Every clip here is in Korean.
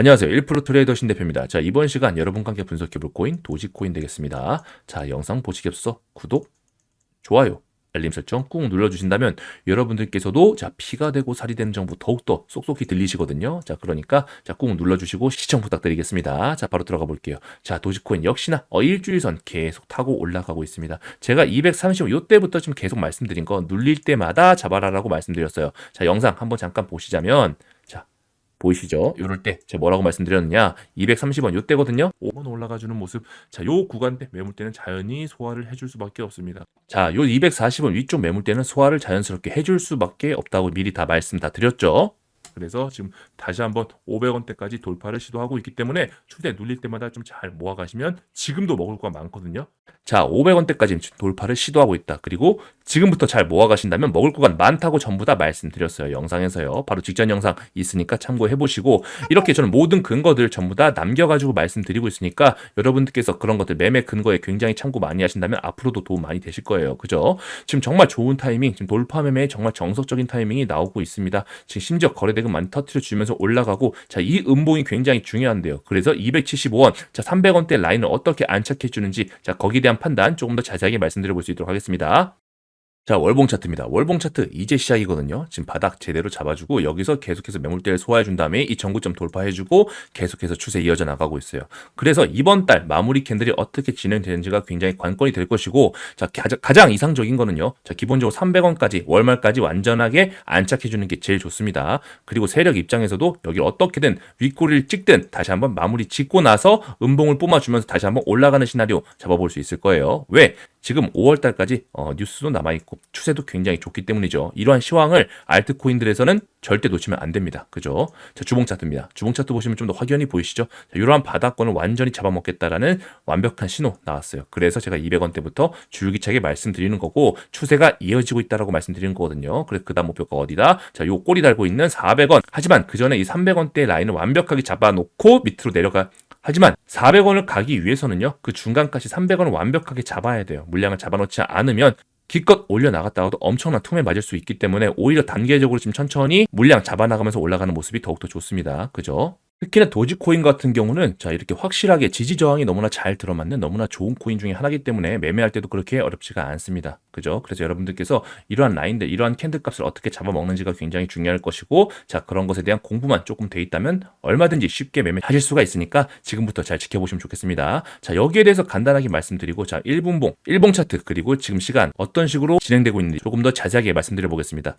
안녕하세요. 1% 트레이더 신 대표입니다. 자, 이번 시간 여러분과 함께 분석해볼 코인 도지코인 되겠습니다. 자, 영상 보시기 앞서 구독, 좋아요, 알림 설정 꾹 눌러주신다면 여러분들께서도 자, 피가 되고 살이 되는 정보 더욱더 쏙쏙히 들리시거든요. 자, 그러니까 자, 꾹 눌러주시고 시청 부탁드리겠습니다. 자, 바로 들어가 볼게요. 자, 도지코인 역시나 어, 일주일선 계속 타고 올라가고 있습니다. 제가 235 요때부터 지금 계속 말씀드린 거 눌릴 때마다 잡아라라고 말씀드렸어요. 자, 영상 한번 잠깐 보시자면 자, 보이시죠? 요럴 때 제가 뭐라고 말씀드렸느냐? 230원 요때거든요. 5원 올라가주는 모습. 자요 구간대 매물대는 자연히 소화를 해줄 수밖에 없습니다. 자요 240원 위쪽 매물대는 소화를 자연스럽게 해줄 수밖에 없다고 미리 다 말씀 다 드렸죠 그래서 지금 다시 한번 500원대까지 돌파를 시도하고 있기 때문에 추세 눌릴 때마다 좀 잘 모아가시면 지금도 먹을 거가 많거든요. 자, 500원대까지 돌파를 시도하고 있다. 그리고 지금부터 잘 모아가신다면 먹을 거가 많다고 전부 다 말씀드렸어요. 영상에서요. 바로 직전 영상 있으니까 참고해 보시고 이렇게 저는 모든 근거들 전부 다 남겨가지고 말씀드리고 있으니까 여러분들께서 그런 것들 매매 근거에 굉장히 참고 많이 하신다면 앞으로도 도움 많이 되실 거예요. 그죠? 지금 정말 좋은 타이밍, 지금 돌파 매매에 정말 정석적인 타이밍이 나오고 있습니다. 지금 심지어 거래대금 많이 터트려 주면서 올라가고 자, 이 음봉이 굉장히 중요한데요. 그래서 275원, 자, 300원대 라인을 어떻게 안착해 주는지 자, 거기에 대한 판단 조금 더 자세하게 말씀드려 볼 수 있도록 하겠습니다. 자, 월봉 차트입니다. 월봉 차트 이제 시작이거든요. 지금 바닥 제대로 잡아주고 여기서 계속해서 매물대를 소화해준 다음에 이 전구점 돌파해주고 계속해서 추세 이어져 나가고 있어요. 그래서 이번 달 마무리 캔들이 어떻게 진행되는지가 굉장히 관건이 될 것이고 자, 가장, 이상적인 거는요. 자, 기본적으로 300원까지 월말까지 완전하게 안착해주는 게 제일 좋습니다. 그리고 세력 입장에서도 여기 어떻게든 윗꼬리를 찍든 다시 한번 마무리 짓고 나서 음봉을 뿜어주면서 다시 한번 올라가는 시나리오 잡아볼 수 있을 거예요. 왜? 지금 5월 달까지 어, 뉴스도 남아있고 추세도 굉장히 좋기 때문이죠. 이러한 시황을 알트코인들에서는 절대 놓치면 안 됩니다. 그죠? 자, 주봉 차트입니다. 주봉 차트 보시면 좀 더 확연히 보이시죠? 자, 이러한 바닥권을 완전히 잡아먹겠다라는 완벽한 신호 나왔어요. 그래서 제가 200원대부터 줄기차게 말씀드리는 거고 추세가 이어지고 있다라고 말씀드리는 거거든요. 그래서 그다음 목표가 어디다? 자, 요 꼬리 달고 있는 400원. 하지만 그 전에 이 300원대 라인을 완벽하게 잡아놓고 밑으로 내려가 하지만 400원을 가기 위해서는요, 그 중간까지 300원을 완벽하게 잡아야 돼요. 물량을 잡아놓지 않으면 기껏 올려나갔다가도 엄청난 툼에 맞을 수 있기 때문에 오히려 단계적으로 지금 천천히 물량 잡아나가면서 올라가는 모습이 더욱더 좋습니다. 그죠? 특히나 도지코인 같은 경우는 자 이렇게 확실하게 지지 저항이 너무나 잘 들어맞는 너무나 좋은 코인 중에 하나이기 때문에 매매할 때도 그렇게 어렵지가 않습니다. 그죠? 그래서 여러분들께서 이러한 라인들, 이러한 캔들 값을 어떻게 잡아먹는지가 굉장히 중요할 것이고 자 그런 것에 대한 공부만 조금 돼 있다면 얼마든지 쉽게 매매하실 수가 있으니까 지금부터 잘 지켜보시면 좋겠습니다. 자 여기에 대해서 간단하게 말씀드리고 자 1분봉, 1봉 차트 그리고 지금 시간 어떤 식으로 진행되고 있는지 조금 더 자세하게 말씀드려 보겠습니다.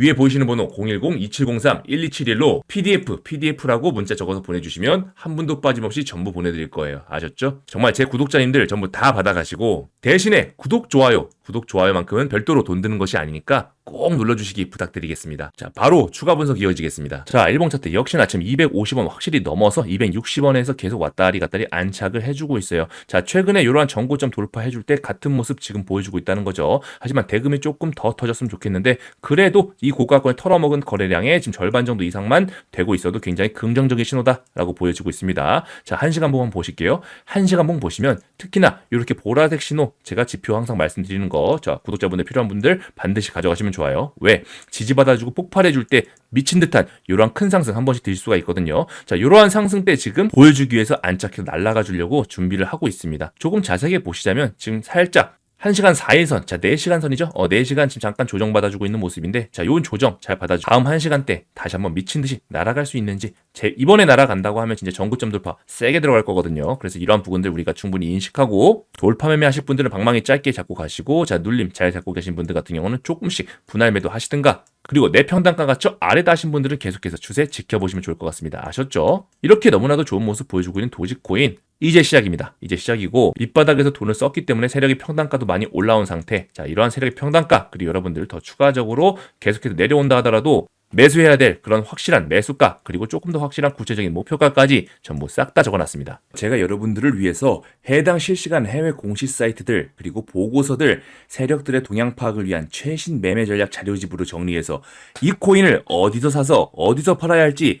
위에 보이시는 번호 010-2703-1271로 PDF, PDF라고 문자 적어서 보내주시면 한 분도 빠짐없이 전부 보내드릴 거예요. 아셨죠? 정말 제 구독자님들 전부 다 받아가시고 대신에 구독, 좋아요, 구독, 좋아요만큼은 별도로 돈 드는 것이 아니니까 꼭 눌러주시기 부탁드리겠습니다. 자, 바로 추가 분석 이어지겠습니다. 자, 일봉 차트 역시나 지금 250원 확실히 넘어서 260원에서 계속 왔다리 갔다리 안착을 해주고 있어요. 자, 최근에 이러한 정고점 돌파해줄 때 같은 모습 지금 보여주고 있다는 거죠. 하지만 대금이 조금 더 터졌으면 좋겠는데 그래도 이 고가권에 털어먹은 거래량의 지금 절반 정도 이상만 되고 있어도 굉장히 긍정적인 신호다라고 보여지고 있습니다. 자, 1시간 봉 한번 보실게요. 1시간 봉 보시면 특히나 이렇게 보라색 신호 제가 지표 항상 말씀드리는 거, 자, 구독자분들 필요한 분들 반드시 가져가시면 좋아요. 왜? 지지받아주고 폭발해줄 때 미친 듯한 이러한 큰 상승 한 번씩 들 수가 있거든요. 자, 이러한 상승 때 지금 보여주기 위해서 안착해서 날아가 주려고 준비를 하고 있습니다. 조금 자세하게 보시자면 지금 살짝 1시간 4일선, 자, 4시간 선이죠? 어, 4시간 지금 잠깐 조정받아주고 있는 모습인데, 자, 요런 조정 잘 받아주 다음 1시간 때 다시 한번 미친 듯이 날아갈 수 있는지, 제, 이번에 날아간다고 하면 진짜 전구점 돌파 세게 들어갈 거거든요. 그래서 이러한 부분들 우리가 충분히 인식하고, 돌파 매매 하실 분들은 방망이 짧게 잡고 가시고, 자, 눌림 잘 잡고 계신 분들 같은 경우는 조금씩 분할 매도 하시든가, 그리고 내 평단가가 저 아래다 하신 분들은 계속해서 추세 지켜보시면 좋을 것 같습니다. 아셨죠? 이렇게 너무나도 좋은 모습 보여주고 있는 도지코인 이제 시작입니다. 이제 시작이고 밑바닥에서 돈을 썼기 때문에 세력이 평단가도 많이 올라온 상태. 자, 이러한 세력의 평단가 그리고 여러분들 더 추가적으로 계속해서 내려온다 하더라도 매수해야 될 그런 확실한 매수가 그리고 조금 더 확실한 구체적인 목표가까지 전부 싹 다 적어놨습니다. 제가 여러분들을 위해서 해당 실시간 해외 공시 사이트들 그리고 보고서들 세력들의 동향 파악을 위한 최신 매매 전략 자료집으로 정리해서 이 코인을 어디서 사서 어디서 팔아야 할지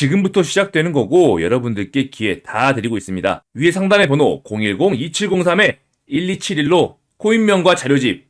지금부터 시작되는 거고 여러분들께 기회 다 드리고 있습니다. 위에 상단의 번호 010-2703-1271로 코인명과 자료집